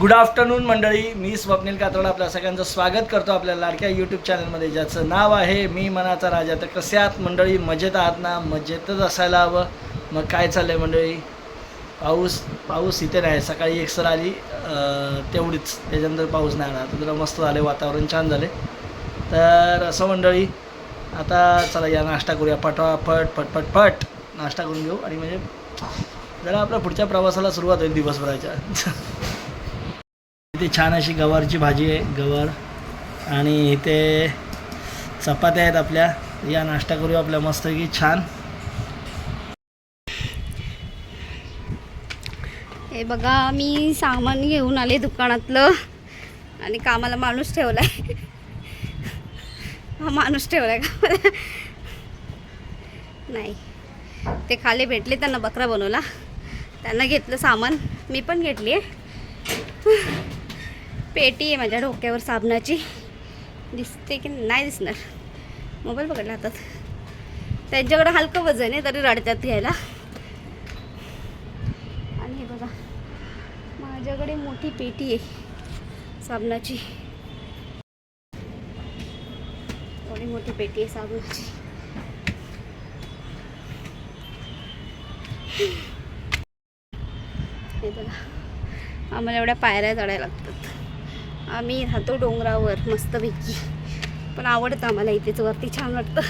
Good afternoon मंडळी. मी स्वप्नील कातोड आपल्या सगळ्यांचं स्वागत करतो आपल्या लाडक्या यूट्यूब चॅनलमध्ये ज्याचं नाव आहे मी मनाचा राजा. तर कसे आहात मंडळी? मजेत आहात ना? मजेतच असायला हवं. मग काय चाललं आहे मंडळी? पाऊस पाऊस इथे नाही सकाळी एक सर आली तेवढीच. त्याच्यानंतर पाऊस नाही आला. तर जरा मस्त झाले वातावरण छान झाले तर असं मंडळी आता चला या नाश्ता करूया. पटापट पटपट पट. नाश्ता करून घेऊ. आणि म्हणजे जरा आपल्या पुढच्या प्रवासाला सुरुवात होईल दिवसभराच्या. इथे छान अशी गवारची भाजी आहे गवार. आणि इथे चपात्या आहेत आपल्या. या नाश्ता करूया आपल्या मस्तपैकी. छान. हे बघा मी सामान घेऊन आले दुकानातलं. आणि कामाला माणूस ठेवलाय. हा माणूस ठेवलाय कामाला नाही. ते खाली भेटले त्यांना बकरा बनवला. त्यांना घेतलं सामान. मी पण घेतली आहे पेटी आहे माझ्या डोक्यावर साबणाची. दिसते की नाही दिसणार. मोबाईल पकडला हातात. त्यांच्याकडं हलकं वजन आहे तरी रडतात घ्यायला. आणि हे बघा माझ्याकडे मोठी पेटी आहे साबणाची. थोडी मोठी पेटी आहे साबणाची. हे बघा आम्हाला एवढ्या पायऱ्या चढायला लागतात. आम्ही राहतो डोंगरावर मस्तपैकी. पण आवडतं आम्हाला इथेच वरती छान वाटतं.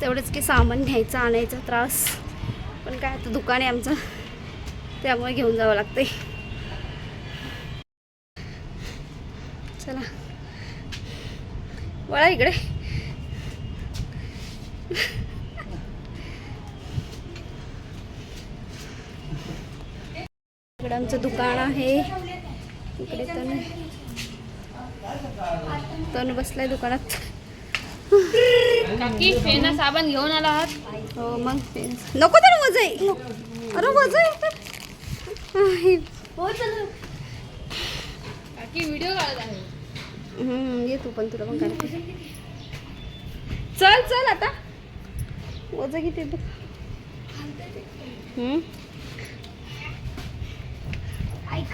तेवढंच की सामान घ्यायचं आणायचा त्रास. पण काय आता दुकान आहे आमचं त्यामुळे घेऊन जावं लागते चला. वळा इकडे. इकडे आमचं दुकान आहे. इकडे तनु तनु बसलाय दुकानात. काकी फेना साबण घेऊन आला आहात? हो मग ते नको तर वज आहे अरे वज आहे. तर. आहे. काकी व्हिडिओ काढत आहे. हम्म, ये तू पण तुला पण काढते. चल चल आता. वज किती हम्म.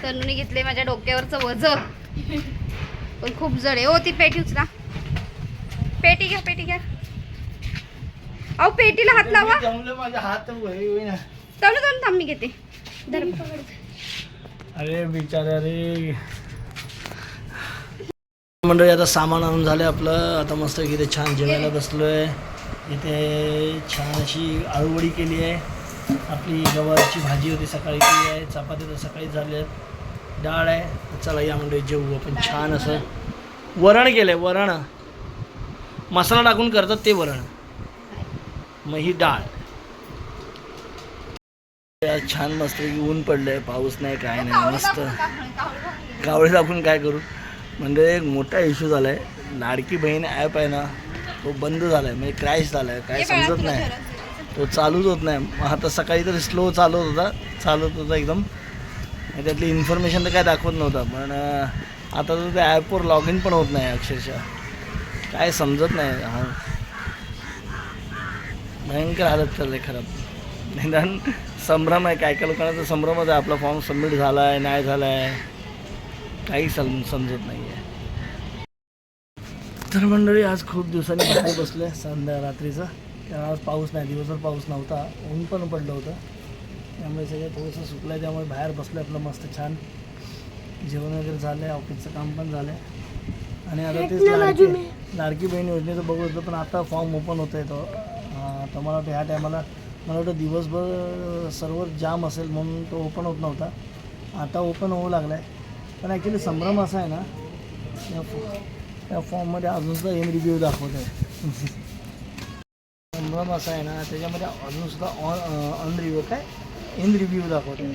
करूने घेतले माझ्या डोक्यावरचं वज पण खूप जड आहे. हो ती पेटी उचला. पेटी घ्या पेटी घ्या. अहो पेटीला हात लावा. जमलं माझा हात तनु थांब मी घेते. धर. अरे बिचारे अरे. मंडळी आता सामान आणून झालं आपलं. आता मस्त इथे छान जेवायला बसलोय. इथे छान अशी आळूवडी केली आहे. आपली गवारची भाजी होती सकाळी केली आहे चपात्या तर सकाळी आहेत डाळ आहे. चला या मंडळी जेवू आपण. छान असं वरण केलं आहे वरण. मसाला टाकून करतात ते वरण. मग ही डाळ. आज छान मस्त ऊन पडलंय पाऊस नाही काय नाही मस्त. कावळीला आपण काय करू? म्हणजे एक मोठा इश्यू झाला आहे लाडकी बहीण ॲप आहे ना तो बंद झाला आहे म्हणजे क्रॅश झाला आहे काय समजत नाही. तो चालूच होत नाही. मग आता सकाळी तर स्लो चालवत होता चालत होता एकदम. त्यातली इन्फॉर्मेशन तर काय दाखवत नव्हता. पण आता तर त्या ॲपवर लॉग इन पण होत नाही अक्षरशः. काय समजत नाही. हा. भयंकर हालत चालली खराब निदान संभ्रम आहे. काय काय लोकांना तर संभ्रमच आहे आपला फॉर्म सबमिट झाला आहे नाही झाला आहे काही सम समजत नाही आहे तर मंडळी आज खूप दिवसांनी बाहेर आहे संध्या रात्रीचं. आज पाऊस नाही दिवसभर पाऊस नव्हता ऊन पण पडलं होतं. त्यामुळे सगळं थोडंसं सुकलं आहे त्यामुळे बाहेर बसलं आपलं मस्त छान. जेवण वगैरे झालं आहे ऑफिसचं काम पण झालं आहे आणि आता तेच लाडकी लाडकी बहीण योजनेचं बघत होतं पण आता फॉर्म ओपन होतं आहे तो तर मला वाटतं ह्या टायमाला मला वाटतं दिवसभर सर्व्हर जाम असेल म्हणून तो ओपन होत नव्हता. आता ओपन होऊ लागला आहे पण ॲक्च्युली संभ्रम असा आहे ना या फॉ त्या फॉर्ममध्ये अजूनसुद्धा एन रिव्ह्यू दाखवत आहे संभ्रम असा आहे ना त्याच्यामध्ये अजूनसुद्धा ऑन ऑन रिव्ह्यू काय? इन रिव्ह्यू दाखवते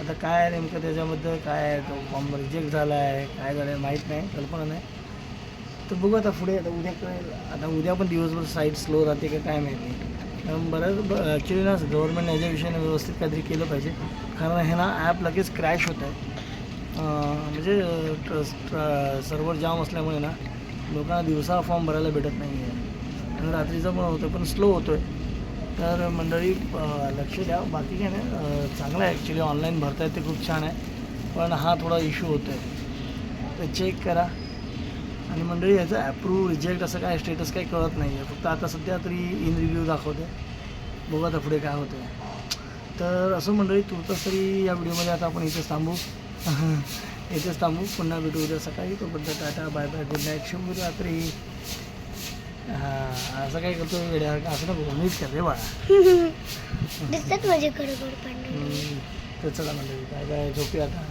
आता काय आहे नेमकं त्याच्याबद्दल? काय आहे? तो फॉर्म रिजेक्ट झाला आहे काय झालं आहे माहीत नाही कल्पना नाही. तर बघू आता पुढे आता उद्या कळेल आता उद्या पण दिवसभर साईट स्लो राहते का काय माहिती कारण बऱ्याच ॲक्च्युली ना गव्हर्नमेंट याच्या विषयाने व्यवस्थित काहीतरी केलं पाहिजे. कारण हे ना ॲप लगेच क्रॅश होत आहे. म्हणजे सर्वर जाम असल्यामुळे ना लोकांना दिवसा फॉर्म भरायला भेटत नाही आहे आणि रात्रीचं पण होतं पण स्लो होतो आहे तर मंडळी लक्ष द्या. बाकी काय नाही चांगलं आहे. ॲक्च्युली ऑनलाईन भरता येते खूप छान आहे. पण हा थोडा इश्यू होतो आहे तर चेक करा. आणि मंडळी याचं ॲप्रूव्ह रिजेक्ट असं काय स्टेटस काही कळत नाही आहे फक्त आता सध्या तरी इन रिव्ह्यू दाखवते बघा आता पुढे काय होतं तर असं मंडळी तुर्तच तरी या व्हिडिओमध्ये आता आपण इथेच थांबू. इथेच थांबू. पुन्हा भेटू उद्या सकाळी. तोपर्यंत Tata bye bye good night शुभ रात्री. हां असं काय करतो वेड्या असं नको मीच कर रे बाळा. दिसतात माझे पण हम्म, तर चला मंडळी बाय बाय झोपूया आता?